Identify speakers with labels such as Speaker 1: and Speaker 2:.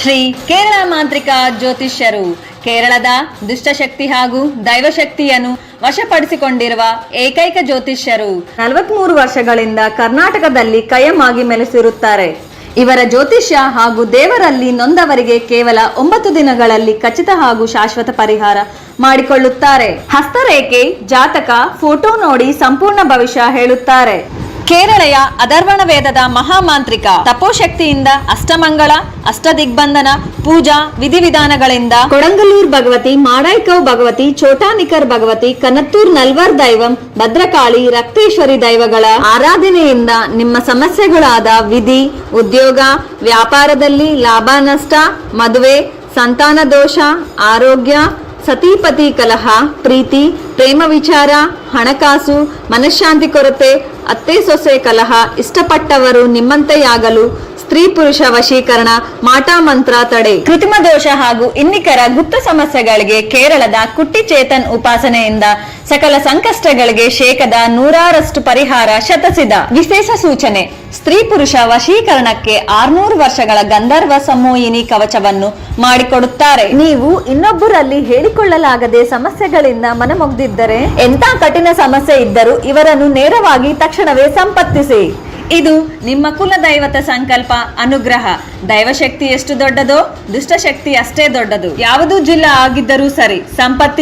Speaker 1: ಶ್ರೀ ಕೇರಳ ಮಾಂತ್ರಿಕ ಜ್ಯೋತಿಷ್ಯರು, ಕೇರಳದ ದುಷ್ಟಶಕ್ತಿ ಹಾಗೂ ದೈವಶಕ್ತಿಯನ್ನು ವಶಪಡಿಸಿಕೊಂಡಿರುವ ಏಕೈಕ ಜ್ಯೋತಿಷ್ಯರು. ನಲವತ್ಮೂರು ವರ್ಷಗಳಿಂದ ಕರ್ನಾಟಕದಲ್ಲಿ ಕಯಮಾಗಿ ಮೆಲೆಸಿರುತ್ತಾರೆ. ಇವರ ಜ್ಯೋತಿಷ್ಯ ಹಾಗೂ ದೇವರಲ್ಲಿ ನೊಂದವರಿಗೆ ಕೇವಲ ಒಂಬತ್ತು ದಿನಗಳಲ್ಲಿ ಖಚಿತ ಹಾಗೂ ಶಾಶ್ವತ ಪರಿಹಾರ ಮಾಡಿಕೊಳ್ಳುತ್ತಾರೆ. ಹಸ್ತರೇಖೆ, ಜಾತಕ, ಫೋಟೋ ನೋಡಿ ಸಂಪೂರ್ಣ ಭವಿಷ್ಯ ಹೇಳುತ್ತಾರೆ. ಕೇರಳೆಯ ಅದರ್ವಣ ವೇದದ ಮಹಾಮಾಂತ್ರಿಕ ತಪೋಶಕ್ತಿಯಿಂದ ಅಷ್ಟಮಂಗಳ, ಅಷ್ಟದಿಗ್ಬಂಧನ, ಪೂಜಾ ವಿಧಿವಿಧಾನಗಳಿಂದ ಕೊಡಂಗಲೂರ್ ಭಗವತಿ ಮಾಡಾಯ್ಕವ್ ಭಗವತಿ ಚೋಟಾನಿಕರ್ ಭಗವತಿ, ಕನತ್ತೂರ್ ನಲ್ವರ್ ದೈವಂ, ಭದ್ರಕಾಳಿ, ರಕ್ತೇಶ್ವರಿ ದೈವಗಳ ಆರಾಧನೆಯಿಂದ ನಿಮ್ಮ ಸಮಸ್ಯೆಗಳಾದ ವಿಧಿ, ಉದ್ಯೋಗ, ವ್ಯಾಪಾರದಲ್ಲಿ ಲಾಭ, ನಷ್ಟ, ಮದುವೆ, ಸಂತಾನ ದೋಷ, ಆರೋಗ್ಯ, ಸತಿಪತಿ ಕಲಹ, ಪ್ರೀತಿ, ಪ್ರೇಮ ವಿಚಾರ, ಹಣಕಾಸು, ಮನಃಶಾಂತಿ ಕೊರತೆ ಅತ್ತೆ ಸೊಸೆ ಕಲಹ ಇಷ್ಟಪಟ್ಟವರು ನಿಮ್ಮಂತೆಯಾಗಲು ಸ್ತ್ರೀ ಪುರುಷ ವಶೀಕರಣ ಮಾಟಾ ಮಂತ್ರ ತಡೆ. ಕೃತಿಮ ದೋಷ ಹಾಗೂ ಇನ್ನಿತರ ಗುಪ್ತ ಸಮಸ್ಯೆಗಳಿಗೆ ಕೇರಳದ ಕುಟ್ಟಿ ಚೇತನ್ ಉಪಾಸನೆಯಿಂದ ಸಕಲ ಸಂಕಷ್ಟಗಳಿಗೆ ಶೇಕದ ನೂರಾರಷ್ಟು ಪರಿಹಾರ ಶತಸಿದ. ವಿಶೇಷ ಸೂಚನೆ ಸ್ತ್ರೀ ಪುರುಷ ವಶೀಕರಣಕ್ಕೆ ಆರ್ನೂರು ವರ್ಷಗಳ ಗಂಧರ್ವ ಸಮೂಹಿನಿ ಕವಚವನ್ನು ಮಾಡಿಕೊಡುತ್ತಾರೆ. ನೀವು ಇನ್ನೊಬ್ಬರಲ್ಲಿ ಹೇಳಿಕೊಳ್ಳಲಾಗದೆ ಸಮಸ್ಯೆಗಳಿಂದ ಮನಮೊಗ್ದಿದ್ದರೆ? ಎಂಥ ಕಠಿಣ ಸಮಸ್ಯೆ ಇದ್ದರೂ ಇವರನ್ನು ನೇರವಾಗಿ ತಕ್ಷಣವೇ ಸಂಪರ್ಕಿಸಿ ಇದು ನಿಮ್ಮ ಕುಲ ದೈವತ ಸಂಕಲ್ಪ, ಅನುಗ್ರಹ. ದೈವಶಕ್ತಿ ಎಷ್ಟು ದೊಡ್ಡದೋ, ದುಷ್ಟಶಕ್ತಿ ಅಷ್ಟೇ ದೊಡ್ಡದು. ಯಾವುದು ಜಿಲ್ಲಾ ಆಗಿದ್ದರೂ ಸರಿ ಸಂಪತ್ತಿ